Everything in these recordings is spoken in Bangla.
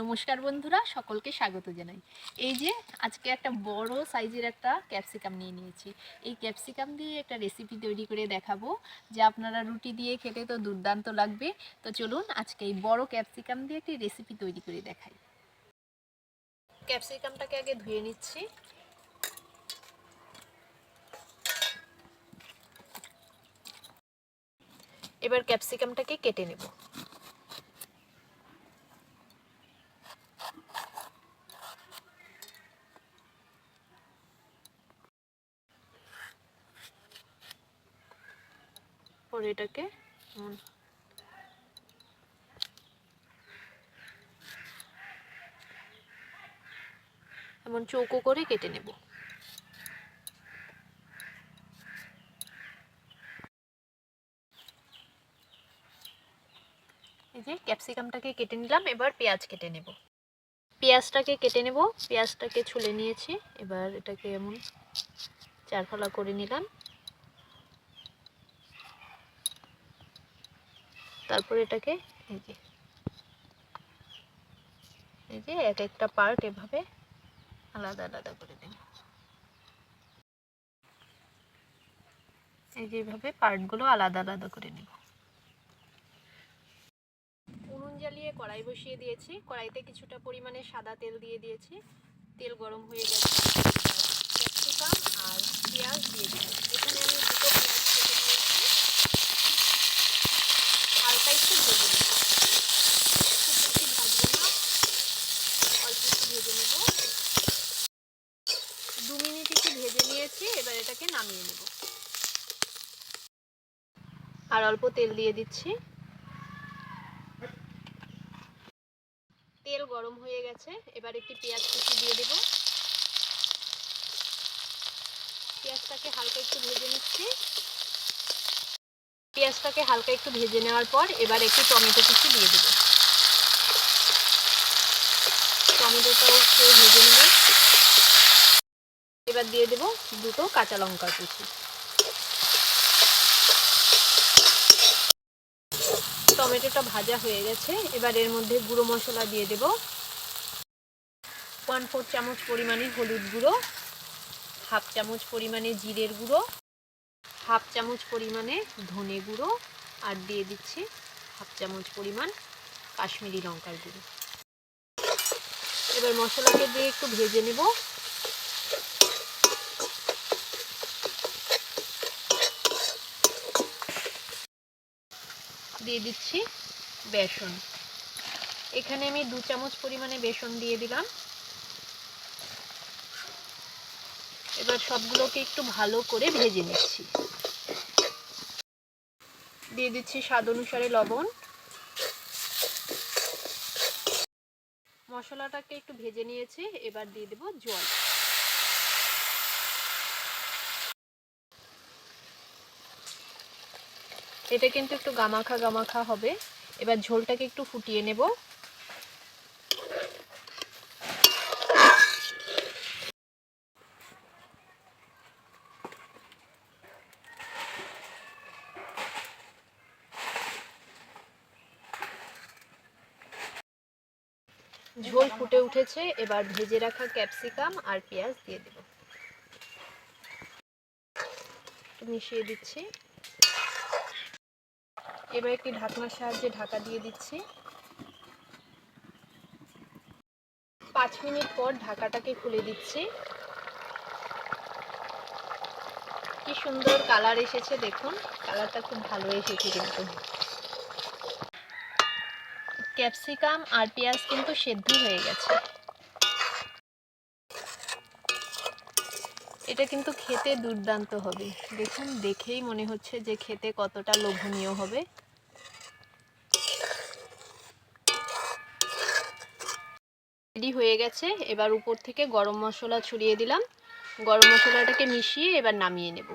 নমস্কার বন্ধুরা, সকলকে স্বাগত জানাই। এই যে আজকে একটা বড় সাইজের একটা ক্যাপসিকাম নিয়ে নিয়েছি। এই ক্যাপসিকাম দিয়ে একটা রেসিপি তৈরি করে দেখাবো। যে আপনারা রুটি দিয়ে খেতে তো দুর্দান্ত লাগবে। তো চলুন আজকে এই বড় ক্যাপসিকাম দিয়ে একটি রেসিপি তৈরি করে দেখাই। ক্যাপসিকামটাকে আগে ধুয়ে নিচ্ছি। এবার ক্যাপসিকামটাকে কেটে নেব। পরে এটাকে এমন চৌকো করে কেটে নেব। এই যে ক্যাপসিকামটাকে কেটে নিলাম, এবার পেঁয়াজ কেটে নেব। পেঁয়াজটাকে কেটে নেব, পেঁয়াজটাকে ছুলে নিয়েছি, এবার এটাকে এমন চারফালা করে নিলাম। তারপর এটাকে এই যে এই যে এক একটা পার্ট এভাবে আলাদা আলাদা করে দেব। এই যে এইভাবে পার্টগুলো আলাদা আলাদা করে নেব। উনুন জ্বালিয়ে কড়াই বসিয়ে দিয়েছি। কড়াইতে কিছুটা পরিমাণে সাদা তেল দিয়ে দিয়েছি। তেল গরম হয়ে গেছে। ক্যাপসিকাম আর পেঁয়াজ দিয়ে দিলাম। এখানে আমি দুটো পেঁয়াজ কেটে নিয়েছি হালকা একটু ভেজে নেব খুব বেশি ভাজবো না অল্প একটু ভেজে নেব দু মিনিট একটু ভেজে নিয়েছি, এবার এটাকে নামিয়ে নেব। আর অল্প তেল দিয়ে দিচ্ছি। তেল গরম হয়ে গেছে, এবার একটি পেঁয়াজ কুচি দিয়ে দেব। পেঁয়াজটাকে হালকা একটু ভেজে নিচ্ছি। পেঁয়াজটাকে হালকা একটু ভেজে নেওয়ার পর এবার একটু টমেটো কিছু দিয়ে দেব। টমেটোটাও একটু ভেজে নেব। এবার দিয়ে দেব দুটো কাঁচা লঙ্কা কুচি। টমেটোটা ভাজা হয়ে গেছে। এবার এর মধ্যে গুঁড়ো মশলা দিয়ে দেব। ওয়ান ফোর চামচ পরিমাণে হলুদ গুঁড়ো হাফ চামচ পরিমাণে জিরের গুঁড়ো। হাফ চামচ পরিমাণে ধনে গুঁড়ো আর দিয়ে দিচ্ছি হাফ চামচ পরিমাণ কাশ্মীরি লঙ্কার গুঁড়ো। এবার মশলাকে দিয়ে একটু ভেজে নেব। দিয়ে দিচ্ছি বেসন। এখানে আমি দু চামচ পরিমাণে বেসন দিয়ে দিলাম। এবার সবগুলোকে একটু ভালো করে ভেজে নিচ্ছি। দিয়ে দিচ্ছি স্বাদ অনুসারে লবণ। মশলাটাকে একটু ভেজে নিয়েছি, এবার দিয়ে দেব জল। এটা কিন্তু একটু গামাখা গামাখা হবে। এবার ঝোলটাকে একটু ফুটিয়ে নেব। ঝোল ফুটে উঠেছে, এবার ভেজে রাখা ক্যাপসিকাম আর পেঁয়াজ দিয়ে দেব। মিশিয়ে দিচ্ছি। এবার একটি ঢাকনার সাহায্যে ঢাকা দিয়ে দিচ্ছি। পাঁচ মিনিট পর ঢাকাটাকে খুলে দিচ্ছি। কি সুন্দর কালার এসেছে দেখুন, কালারটা খুব ভালো এসেছে কিন্তু। ক্যাপসিকাম আর পেঁয়াজ কিন্তু সেদ্ধ হয়ে গেছে। এটা কিন্তু খেতে দুর্দান্ত হবে। দেখুন, দেখেই মনে হচ্ছে যে খেতে কতটা লোভনীয় হবে। রেডি হয়ে গেছে। এবার উপর থেকে গরম মশলা ছড়িয়ে দিলাম। গরম মশলাটাকে মিশিয়ে এবার নামিয়ে নেব।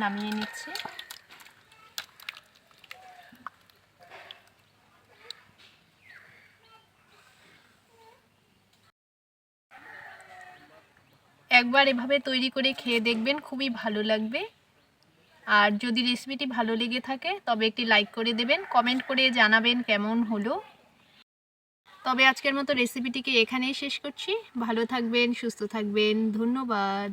নামিয়ে নিচ্ছি। একবার এভাবে তৈরি করে খেয়ে দেখবেন খুবই ভালো লাগবে। আর যদি রেসিপিটি ভালো লেগে থাকে, তবে একটি লাইক করে দেবেন কমেন্ট করে জানাবেন কেমন হলো। তবে আজকের মতো রেসিপিটিকে এখানেই শেষ করছি। ভালো থাকবেন, সুস্থ থাকবেন, ধন্যবাদ।